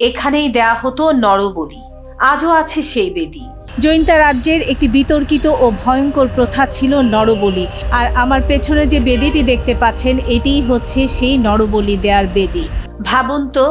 এখানেই দেয়া হতো নরবলি। আজও আছে সেই বেদি। জৈন্তা রাজ্যের একটি বিতর্কিত ও ভয়ঙ্কর প্রথা ছিল নরবলি। আর আমার পেছনে যে বেদিটি দেখতে পাচ্ছেন এটিই হচ্ছে সেই নরবলি দেয়ার বেদি। ভাবুন তো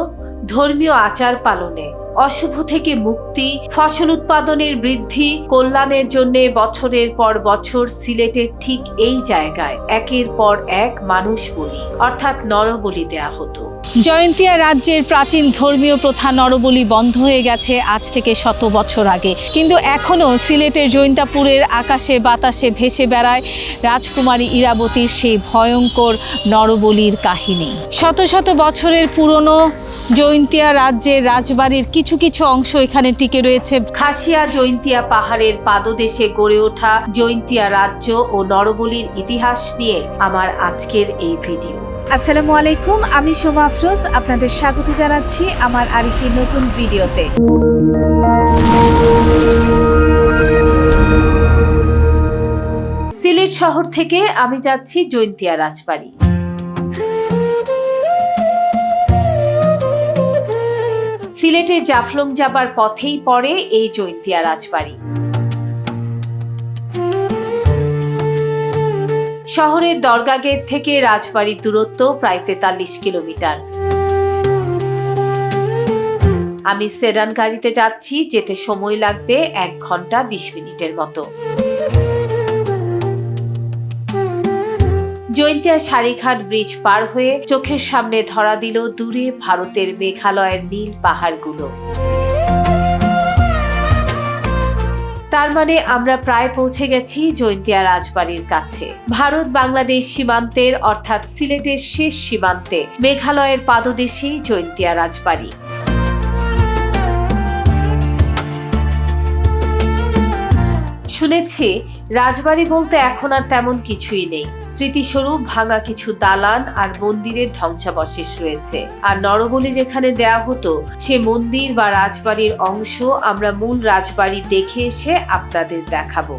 ধর্মীয় আচার পালনে অশুভ থেকে মুক্তি ফসল উৎপাদনের বৃদ্ধি কল্যাণের জন্য বছরের পর বছর সিলেটের ঠিক এই জায়গায় একের পর এক মানুষ বলি অর্থাৎ নরবলি দেয়া হতো। জয়ন্তিয়া রাজ্যের প্রাচীন ধর্মীয় প্রথা নরবলি বন্ধ হয়ে গেছে আজ থেকে শত বছর আগে। কিন্তু এখনও সিলেটের জৈন্তাপুরের আকাশে বাতাসে ভেসে বেড়ায় রাজকুমারী ইরাবতীর সেই ভয়ঙ্কর নরবলির কাহিনী। শত শত বছরের পুরনো জৈন্তিয়া রাজ্যের রাজবাড়ির কিছু কিছু অংশ এখানে টিকে রয়েছে। খাসিয়া জৈন্তিয়া পাহাড়ের পাদদেশে গড়ে ওঠা জৈন্তিয়া রাজ্য ও নরবলির ইতিহাস নিয়ে আমার আজকের এই ভিডিও। আসসালামু আলাইকুম, আমি শোভা আফরোজ, আপনাদের স্বাগত জানাচ্ছি আমার আরেকটি নতুন ভিডিওতে। সিলেট শহর থেকে আমি যাচ্ছি জৈন্তিয়া রাজবাড়ি। সিলেটের জাফলং যাবার পথেই পড়ে এই জৈন্তিয়া রাজবাড়ি। শহরের দরগা গেট থেকে রাজবাড়ির দূরত্ব প্রায় তেতাল্লিশ কিলোমিটার। আমি সেডান গাড়িতে যাচ্ছি, যেতে সময় লাগবে এক ঘণ্টা বিশ মিনিটের মতো। জৈন্তিয়া সারিঘাট ব্রিজ পার হয়ে চোখের সামনে ধরা দিল দূরে ভারতের মেঘালয়ের নীল পাহাড়গুলো। তার মানে আমরা প্রায় পৌঁছে গেছি জৈন্তিয়া রাজবাড়ির কাছে। ভারত বাংলাদেশ সীমান্তের, অর্থাৎ সিলেটের শেষ সীমান্তে, মেঘালয়ের পাদদেশেই জৈন্তিয়া রাজবাড়ি। শুনেছি, রাজবাড়ি বলতে এখন আর তেমন কিছুই নেই। স্মৃতিস্বরূপ ভাঙা কিছু দালান আর মন্দিরের ধ্বংসাবশেষ রয়েছে। আর নরবলি যেখানে দেয়া হতো, সে মন্দির বা রাজবাড়ির অংশ আমরা মূল রাজবাড়ি দেখে এসে আপনাদের দেখাবো।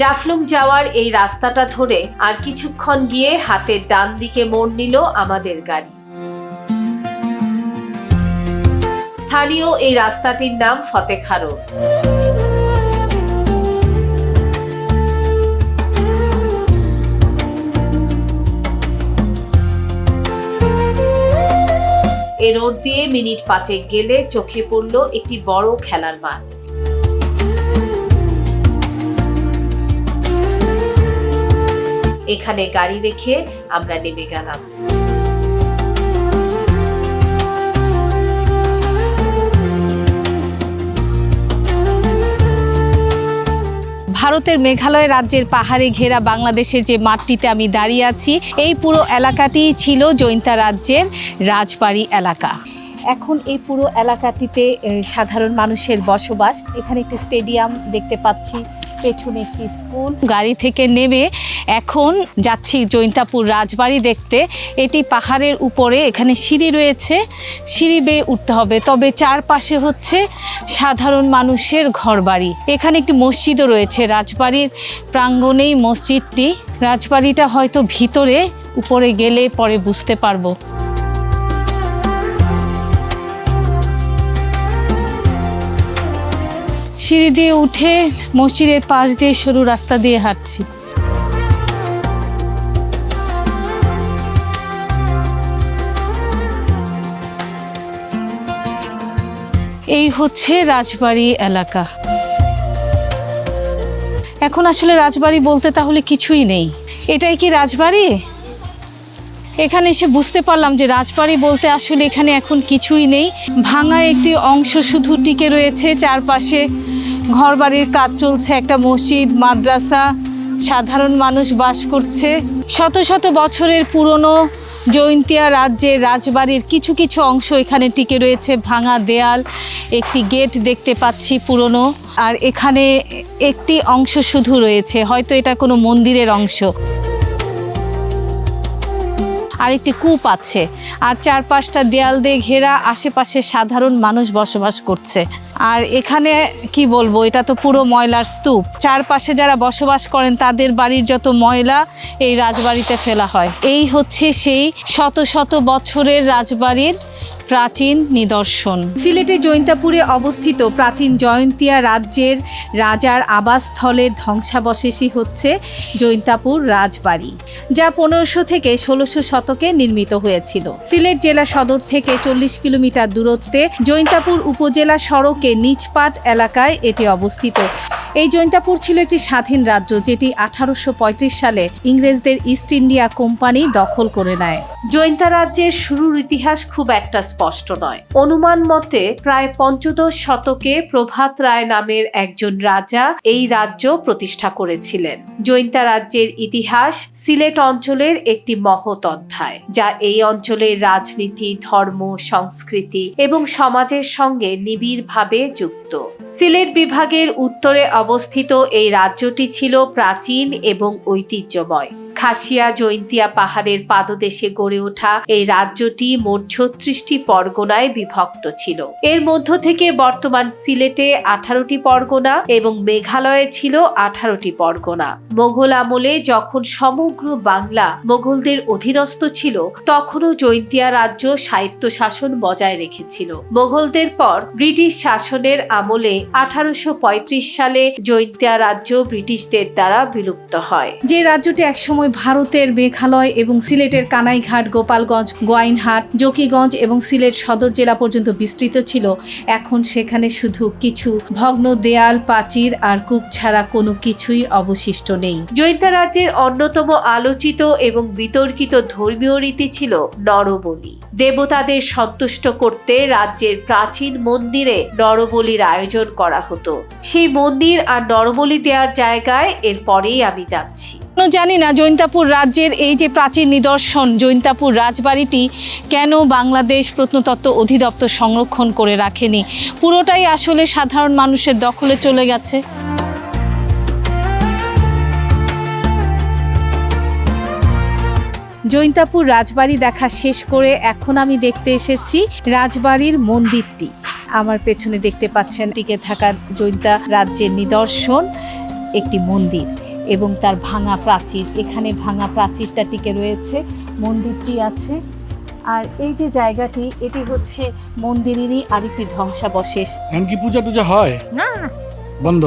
জাফলং যাওয়ার এই রাস্তাটা ধরে আর কিছুক্ষণ গিয়ে হাতের ডান দিকে মোড় নিল আমাদের গাড়ি। স্থানীয় এই রাস্তাটির নাম ফতেখা রোড দিয়ে মিনিট পাঁচেক গেলে চোখে পড়ল একটি বড় খেলার মাঠ। এখানে গাড়ি রেখে আমরা নেমে গেলাম। ভারতের মেঘালয় রাজ্যের পাহাড়ে ঘেরা বাংলাদেশের যে মাঠটিতে আমি দাঁড়িয়ে আছি, এই পুরো এলাকাটি ছিল জৈন্তা রাজ্যের রাজবাড়ি এলাকা। এখন এই পুরো এলাকাটিতে সাধারণ মানুষের বসবাস। এখানে একটি স্টেডিয়াম দেখতে পাচ্ছি। পেছনে একটি স্কুল। গাড়ি থেকে নেমে এখন যাচ্ছি জৈন্তাপুর রাজবাড়ি দেখতে। এটি পাহাড়ের উপরে, এখানে সিঁড়ি রয়েছে। সিঁড়ি বেয়ে উঠতে হবে। তবে চারপাশে হচ্ছে সাধারণ মানুষের ঘরবাড়ি। এখানে একটি মসজিদও রয়েছে। রাজবাড়ির প্রাঙ্গণেই মসজিদটি। রাজবাড়িটা হয়তো ভিতরে, উপরে গেলে পরে বুঝতে পারব। সিঁড়ি দিয়ে উঠে মসজিদের পাশ দিয়ে সরু রাস্তা দিয়ে হাঁটছি। এই হচ্ছে রাজবাড়ি এলাকা। এখন আসলে রাজবাড়ি বলতে তাহলে কিছুই নেই। এটাই কি রাজবাড়ি? এখানে এসে বুঝতে পারলাম যে রাজবাড়ি বলতে আসলে এখানে এখন কিছুই নেই। ভাঙা একটি অংশ শুধু টিকে রয়েছে চারপাশে ঘরবাড়ির কাজ চলছে, একটা মসজিদ, মাদ্রাসা, সাধারণ মানুষ বাস করছে। শত শত বছরের পুরনো জৈন্তিয়া রাজ্যের রাজবাড়ির কিছু কিছু অংশ এখানে টিকে রয়েছে, ভাঙা দেয়াল, একটি গেট দেখতে পাচ্ছি পুরনো। আর এখানে একটি অংশ শুধু রয়েছে, হয়তো এটা কোনো মন্দিরের অংশ। আর একটি কূপ আছে, আর চারপাশটা দেয়াল দিয়ে ঘেরা, আশেপাশে সাধারণ মানুষ বসবাস করছে। আর এখানে কি বলব, এটা তো পুরো ময়লার স্তূপ। চারপাশে যারা বসবাস করেন, তাদের বাড়ির যত ময়লা, এই রাজবাড়িতে ফেলা হয়। এই হচ্ছে সেই শত শত বছরের রাজবাড়ির প্রাচীন নিদর্শন। সিলেটে জৈন্তাপুরে অবস্থিত প্রাচীন জয়ন্তিয়া রাজ্যের রাজার আবাসস্থলের ধ্বংসাবশেষই হচ্ছে জৈন্তাপুর রাজবাড়ি, যা পনেরোশো থেকে ষোলোশো শতকে নির্মিত হয়েছিল। সিলেট জেলা সদর থেকে চল্লিশ কিলোমিটার দূরত্বে জৈন্তাপুর উপজেলা সড়কে নিচপাট এলাকায় এটি অবস্থিত। এই জৈন্তাপুর ছিল একটি স্বাধীন রাজ্য, যেটি আঠারোশো পঁয়ত্রিশ সালে ইংরেজদের ইস্ট ইন্ডিয়া কোম্পানি দখল করে নেয়। জৈন্তা রাজ্যের শুরুর ইতিহাস খুব একটা স্পষ্ট নয়। অনুমান মতে, প্রায় পঞ্চদশ শতকে প্রভাত রায় নামের একজন রাজা এই রাজ্য প্রতিষ্ঠা করেছিলেন। জৈন্তা রাজ্যের ইতিহাস সিলেট অঞ্চলের একটি মহৎ অধ্যায়, যা এই অঞ্চলের রাজনীতি, ধর্ম, সংস্কৃতি এবং সমাজের সঙ্গে নিবিড়ভাবে যুক্ত। সিলেট বিভাগের উত্তরে অবস্থিত এই রাজ্যটি ছিল প্রাচীন এবং ঐতিহ্যময়। খাসিয়া জৈন্তিয়া পাহাড়ের পাদদেশে গড়ে ওঠা এই রাজ্যটি মোট ছত্রিশটি পরগনায় বিভক্ত ছিল। এর মধ্য থেকে বর্তমান সিলেটে আঠারোটি পরগনা এবং মেঘালয়ে ছিল আঠারোটি পরগনা। মোঘল আমলে যখন সমগ্র বাংলা মোঘলদের অধীনস্থ ছিল, তখনও জৈন্তিয়া রাজ্য সাহিত্য শাসন বজায় রেখেছিল। মোঘলদের পর ব্রিটিশ শাসনের আমলে আঠারোশো পঁয়ত্রিশ সালে জৈন্তিয়া রাজ্য ব্রিটিশদের দ্বারা বিলুপ্ত হয়। যে রাজ্যটি একসময় ভারতের মেঘালয় এবং সিলেটের কানাইঘাট, গোপালগঞ্জ, গোয়াইনহাট, জকিগঞ্জ এবং সিলেট সদর জেলা পর্যন্ত বিস্তৃত ছিল। এখন সেখানে শুধু কিছু ভগ্ন দেয়াল প্রাচীর আর কূপ ছাড়া কোনো কিছুই অবশিষ্ট নেই। জৈন্তা রাজ্যের অন্যতম আলোচিত এবং বিতর্কিত ধর্মীয় রীতি ছিল নরবলি। দেবতাদের সন্তুষ্ট করতে রাজ্যের প্রাচীন মন্দিরে নরবলির আয়োজন করা হতো। সেই মন্দির আর নরবলি দেওয়ার জায়গায় এরপরেই আমি যাচ্ছি। জানি না জৈন্তাপুর রাজ্যের এই যে প্রাচীন নিদর্শন, জৈন্তাপুর রাজবাড়িটি কেন বাংলাদেশ প্রত্নতত্ত্ব অধিদপ্তর সংরক্ষণ করে রাখেনি? পুরোটাই আসলে সাধারণ মানুষের দখলে চলে গেছে। জৈন্তাপুর রাজবাড়ি দেখা শেষ করে এখন আমি দেখতে এসেছি রাজবাড়ির মন্দিরটি। আমার পেছনে দেখতে পাচ্ছেন, টিকে থাকা জৈন্তা রাজ্যের নিদর্শন, একটি মন্দির। এবং তার ভাঙা প্রাচীর। এখানে ভাঙা প্রাচীরটা টিকে রয়েছে মন্দিরটি আছে। আর এই যে জায়গাটি এটি হচ্ছে মন্দিরেরই আরেকটি ধ্বংসাবশেষ। এমনকি পূজা টুজা হয়? না। বন্ধ?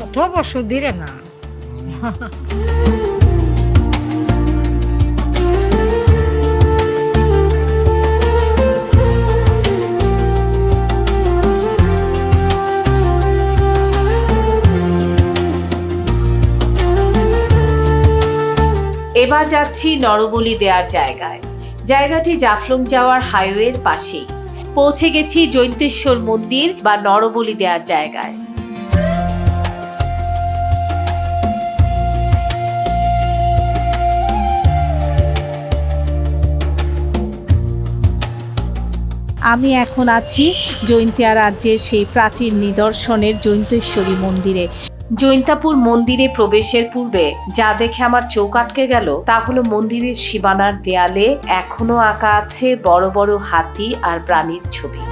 কত বছর দিলে না। এবার যাচ্ছি নরবলি দেওয়ার জায়গায়। জায়গাটি জাফলং যাওয়ার হাইওয়ের পাশেই। পৌঁছে গেছি জৈন্তেশ্বর মন্দির বা নরবলি দেওয়ার জায়গায়। আমি এখন আছি জৈন্তিয়া রাজ্যের সেই প্রাচীন নিদর্শনের জৈন্তেশ্বরী মন্দিরে। জৈন্তাপুর মন্দিরে প্রবেশের পূর্বে যা দেখে আমার চোখ আটকে গেল, তা হলো মন্দিরের সীমানার দেয়ালে এখনও আঁকা আছে বড় বড় হাতি আর প্রাণীর ছবি।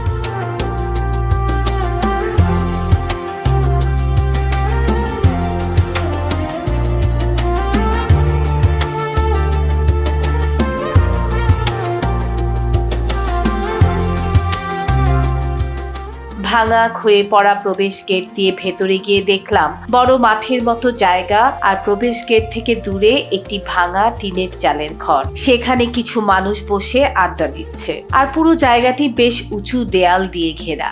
ভাঙা ক্ষয়ে পড়া প্রবেশ গেট দিয়ে ভেতরে গিয়ে দেখলাম, বড় মাঠের মতো জায়গা আর প্রবেশ গেট থেকে দূরে একটি ভাঙা টিনের চালের ঘর। সেখানে কিছু মানুষ বসে আড্ডা দিচ্ছে। আর পুরো জায়গাটি বেশ উঁচু দেয়াল দিয়ে ঘেরা।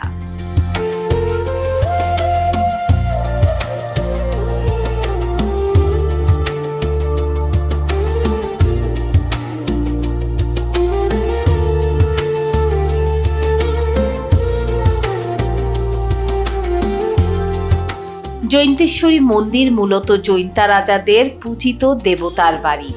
জৈন্তেশ্বরী মন্দির মূলত জৈন্তা রাজাদের পূজিত দেবতার বাড়ি।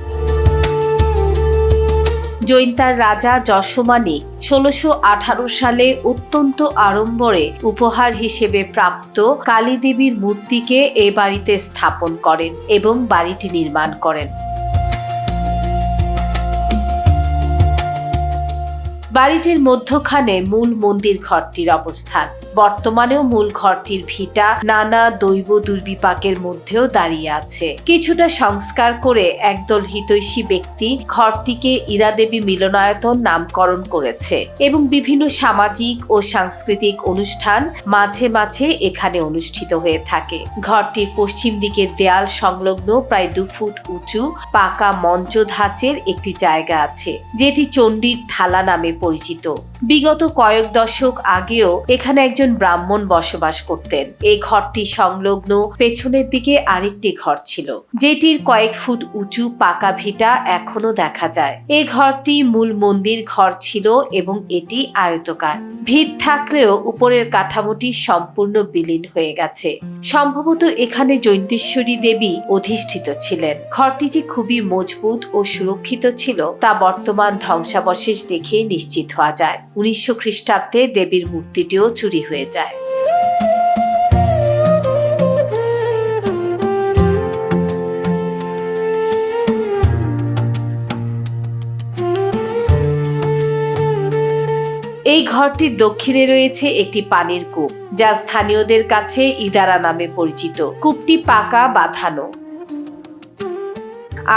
জৈন্তার রাজা যশমানি ষোলোশো আঠারো সালে অত্যন্ত আড়ম্বরে উপহার হিসেবে প্রাপ্ত কালী দেবীর মূর্তিকে এ বাড়িতে স্থাপন করেন এবং বাড়িটি নির্মাণ করেন। বাড়িটির মধ্যখানে মূল মন্দির ঘরটির অবস্থান। বর্তমানেও মূল ঘরটির ভিটা নানা দৈব দুর্বিপাকের মধ্যেও দাঁড়িয়ে আছে। কিছুটা সংস্কার করে একদল হিতৈষী ব্যক্তি ঘরটিকে ইরাদেবী মিলনায়তন নামকরণ করেছে এবং বিভিন্ন সামাজিক ও সাংস্কৃতিক অনুষ্ঠান মাঝে মাঝে এখানে অনুষ্ঠিত হয়ে থাকে। ঘরটির পশ্চিম দিকের দেয়াল সংলগ্ন প্রায় দু ফুট উঁচু পাকা মঞ্চ ধাঁচের একটি জায়গা আছে, যেটি চণ্ডীর থালা নামে পরিচিত। বিগত কয়েক দশক আগেও এখানে একজন ব্রাহ্মণ বসবাস করতেন। এই ঘরটি সংলগ্ন পেছনের দিকে আরেকটি ঘর ছিল। যেটির কয়েক ফুট উঁচু পাকা ভিটা এখনও দেখা যায়। এই ঘরটি মূল মন্দির ঘর ছিল এবং এটি আয়তকার। ভিত থাকলেও উপরের কাঠামোটি সম্পূর্ণ বিলীন হয়ে গেছে। সম্ভবত এখানে জৈন্তেশ্বরী দেবী অধিষ্ঠিত ছিলেন। ঘরটি যে খুবই মজবুত ও সুরক্ষিত ছিল তা বর্তমান ধ্বংসাবশেষ দেখে নিশ্চিত হওয়া যায়। উনিশশো খ্রিস্টাব্দে দেবীর মূর্তিটিও চুরি হয়ে যায়। এই ঘরটির দক্ষিণে রয়েছে একটি পানির কূপ, যা স্থানীয়দের কাছে ইদারা নামে পরিচিত। কূপটি পাকা, বাঁধানো।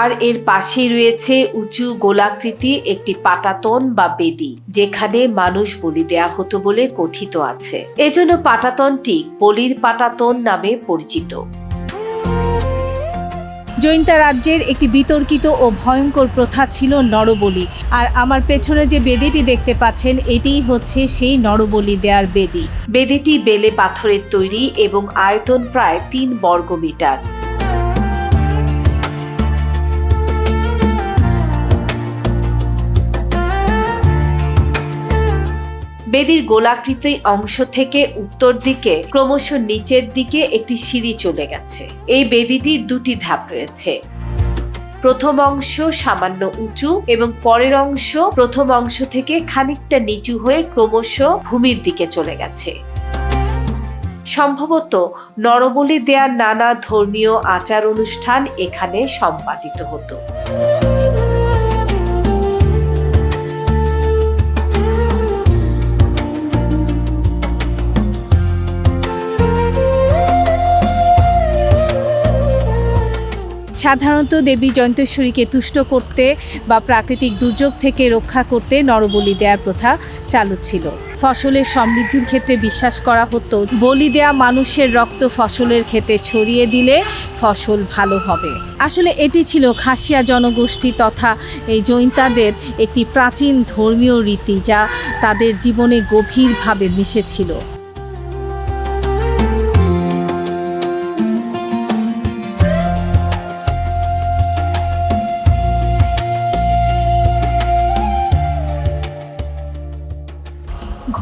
আর এর পাশেই রয়েছে উঁচু গোলাকৃতি একটি পাটাতন বা বেদি যেখানে মানুষ বলি দেয়া হতো বলে কথিত আছে। এজন্য পাটাতনটি বলির পাটাতন নামে পরিচিত। জৈন্তা রাজ্যের একটি বিতর্কিত ও ভয়ঙ্কর প্রথা ছিল নরবলি আর আমার পেছনে যে বেদিটি দেখতে পাচ্ছেন এটিই হচ্ছে সেই নরবলি দেয়ার বেদি। বেদিটি বেলে পাথরের তৈরি এবং আয়তন প্রায় তিন বর্গ বেদির গোলাকৃতি অংশ থেকে উত্তর দিকে, ক্রমশ নিচের দিকে একটি সিঁড়ি চলে গেছে। এই বেদিটির দুটি ধাপ রয়েছে। প্রথম অংশ সামান্য উঁচু এবং পরের অংশ প্রথম অংশ থেকে খানিকটা নিচু হয়ে ক্রমশ ভূমির দিকে চলে গেছে। সম্ভবত নরবলি দেয়ার নানা ধর্মীয় আচার অনুষ্ঠান এখানে সম্পাদিত হতো। সাধারণত দেবী জয়ন্তেশ্বরীকে তুষ্ট করতে বা প্রাকৃতিক দুর্যোগ থেকে রক্ষা করতে নরবলি দেওয়ার প্রথা চালু ছিল। ফসলের সমৃদ্ধির ক্ষেত্রে বিশ্বাস করা হতো, বলি দেয়া মানুষের রক্ত ফসলের ক্ষেতে ছড়িয়ে দিলে ফসল ভালো হবে। আসলে এটি ছিল খাসিয়া জনগোষ্ঠী তথা এই জৈন্তাদের একটি প্রাচীন ধর্মীয় রীতি যা তাদের জীবনে গভীরভাবে মিশেছিল।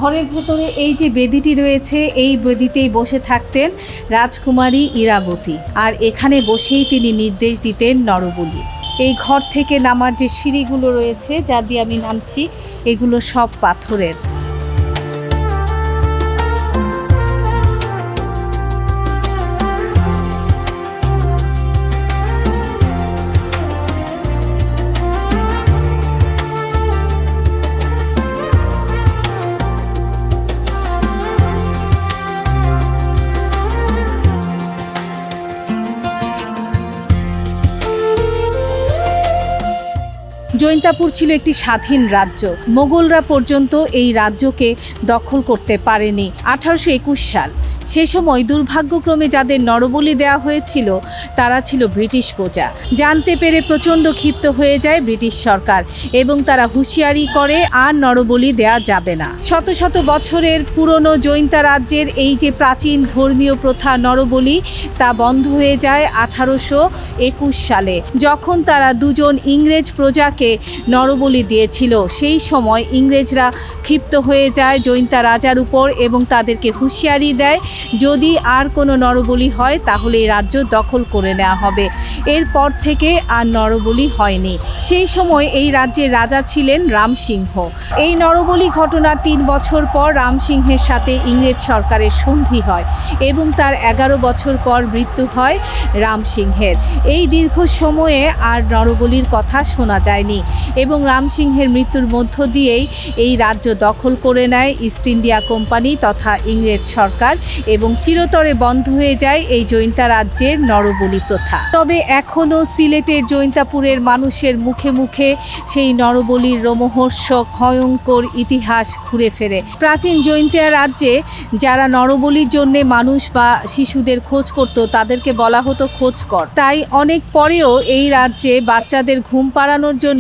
ঘরের ভেতরে এই যে বেদিটি রয়েছে, এই বেদিতেই বসে থাকতেন রাজকুমারী ইরাবতী। আর এখানে বসেই তিনি নির্দেশ দিতেন নরবলি এই ঘর থেকে নামার যে সিঁড়িগুলো রয়েছে, যা দিয়ে আমি নামছি, এগুলো সব পাথরের। জৈন্তাপুর ছিল একটি স্বাধীন রাজ্য। মোগলরা পর্যন্ত এই রাজ্যকে দখল করতে পারেনি আঠারোশো একুশ সাল। সে সময় দুর্ভাগ্যক্রমে যাদের নরবলি দেওয়া হয়েছিল, তারা ছিল ব্রিটিশ প্রজা। জানতে পেরে প্রচণ্ড ক্ষিপ্ত হয়ে যায় ব্রিটিশ সরকার এবং তারা হুঁশিয়ারি করে, আর নরবলি দেয়া যাবে না। শত শত বছরের পুরনো জৈন্তা রাজ্যের এই যে প্রাচীন ধর্মীয় প্রথা নরবলি, তা বন্ধ হয়ে যায় আঠারোশো একুশ সালে। যখন তারা দুজন ইংরেজ প্রজাকে নরবলি দিয়েছিল। সেই সময় ইংরেজরা ক্ষিপ্ত হয়ে যায়, জৈন্তা রাজার উপর এবং তাদেরকে হুঁশিয়ারি দেয়, যদি আর কোনো নরবলি হয় তাহলে এই রাজ্য দখল করে নেওয়া হবে। এরপর থেকে আর নরবলি হয়নি। সেই সময় এই রাজ্যের রাজা ছিলেন রামসিংহ। এই নরবলি ঘটনার তিন বছর পর রামসিংহের সাথে ইংরেজ সরকারের সন্ধি হয় এবং তার এগারো বছর পর মৃত্যু হয় রামসিংহের। এই দীর্ঘ সময়ে আর নরবলির কথা শোনা যায়নি। এবং রামসিংহের মৃত্যুর মধ্য দিয়েই এই রাজ্য দখল করে নেয় ইস্ট ইন্ডিয়া কোম্পানি তথা ইংরেজ সরকার এবং চিরতরে বন্ধ হয়ে যায় এই জৈন্তা রাজ্যের নরবলি প্রথা। তবে এখনও সিলেটের জৈন্তাপুরের মানুষের মুখে মুখে সেই নরবলির রোমহর্ষক, ভয়ঙ্কর ইতিহাস ঘুরে ফেরে। প্রাচীন জৈন্তিয়া রাজ্যে যারা নরবলির জন্য মানুষ বা শিশুদের খোঁজ করত, তাদেরকে বলা হতো খোঁজকর। তাই অনেক পরেও এই রাজ্যে বাচ্চাদের ঘুম পাড়ানোর